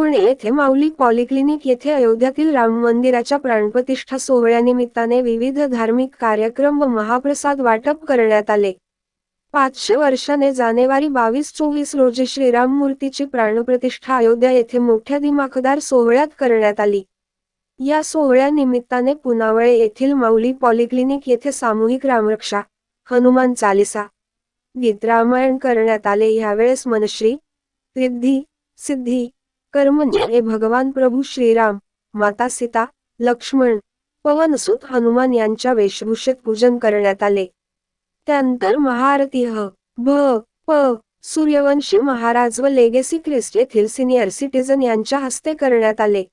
पुणे येथे माऊली पॉलिक्लिनिक येथे अयोध्यातील राम मंदिराच्या प्राणप्रतिष्ठा सोहळ्यानिमित्ताने विविध धार्मिक कार्यक्रम व महाप्रसाद वाटप करण्यात आले. पाचशे वर्षाने जानेवारी बावीस चोवीस रोजी श्रीराम मूर्तीची प्राणप्रतिष्ठा अयोध्या येथे मोठ्या दिमाखदार सोहळ्यात करण्यात आली. या सोहळ्यानिमित्ताने पुनावळे येथील माऊली पॉलिक्लिनिक येथे सामूहिक रामरक्षा हनुमान चालिसा गीतरामायण करण्यात आले. यावेळेस मनश्री रिद्धी सिद्धी कर्मण्य म्हणजे भगवान प्रभू श्रीराम माता सीता लक्ष्मण पवनसुत हनुमान यांच्या वेशभूषेत पूजन करण्यात आले. त्यानंतर महाआरती ह भ प सूर्यवंशी महाराज व लेगेसी ख्रिस्ट येथील सिनियर सिटीजन यांच्या हस्ते करण्यात आले.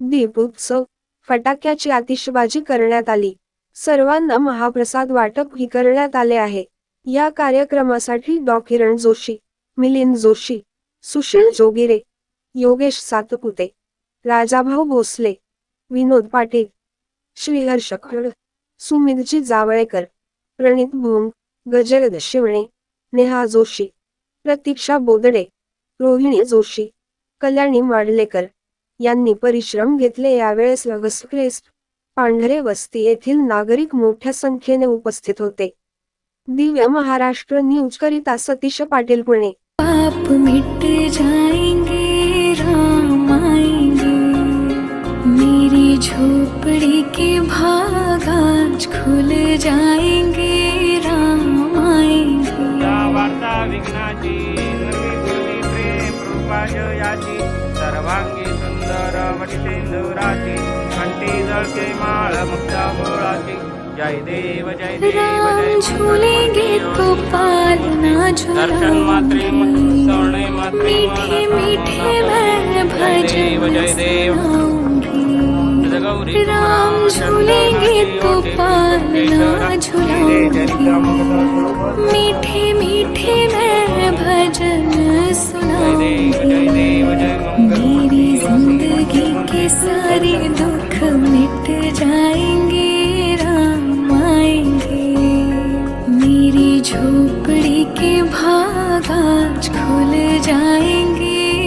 दीपोत्सव फटाक्याची आतिषबाजी करण्यात आली. सर्वांना महाप्रसाद वाटप ही करण्यात आले आहे. या कार्यक्रमासाठी डॉ. किरण जोशी मिलिंद जोशी सुशील जोगिरे योगेश सातपुते राजाभाऊ भोसले विनोद पाटील श्रीहर्ष खड सुमितजी जावळेकर प्रणित भोंग गजरद शिवणे नेहा जोशी प्रतीक्षा बोदडे रोहिणी जोशी कल्याणी माडलेकर यांनी परिश्रम घेतले यावेळेस लगस्क्रेस्ट पांढरे वस्ती येथील नागरिक मोठ्या संख्येने उपस्थित होते. दिव्य महाराष्ट्र न्यूज करिता सतीश पाटील पुणे. मेरी झोपड़ी के भाग आज खुल जाएँगे राम आएँगे। सर्वांगी सुंदर वटिंदुराची जल के माल मुक्ता मोराची जय देव जय देव राम झूलेंगे ना मीठे मीठे मैं भजन जय देव जय देव। राम झूलेंगे तो पालना झूलाऊँगी। मीठे मीठे मैं भजन सुनाऊँगी। मेरी ज़िंदगी के सारे दुख मिट जाएँगे राम आएँगे। मेरी झोपड़ी के भाग आज खुल जाएँगे।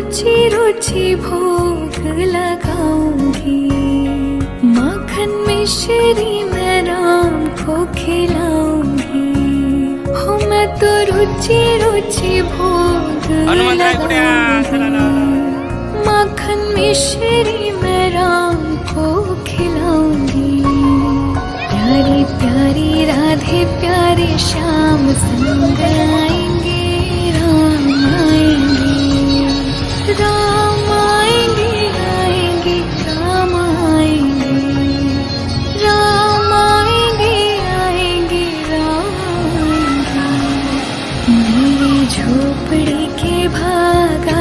रुचि रुचि भोग लगाऊंगी माखन मिश्री मैं राम को खिलाऊंगी हो मैं तो रुचि रुचि भोग हनुमंतराय कुठे आहे? चला ना. लगाऊंगी माखन मिश्री मैं राम को खिलाऊंगी प्यारी प्यारी राधे प्यारे श्याम झोपड़ी के भागा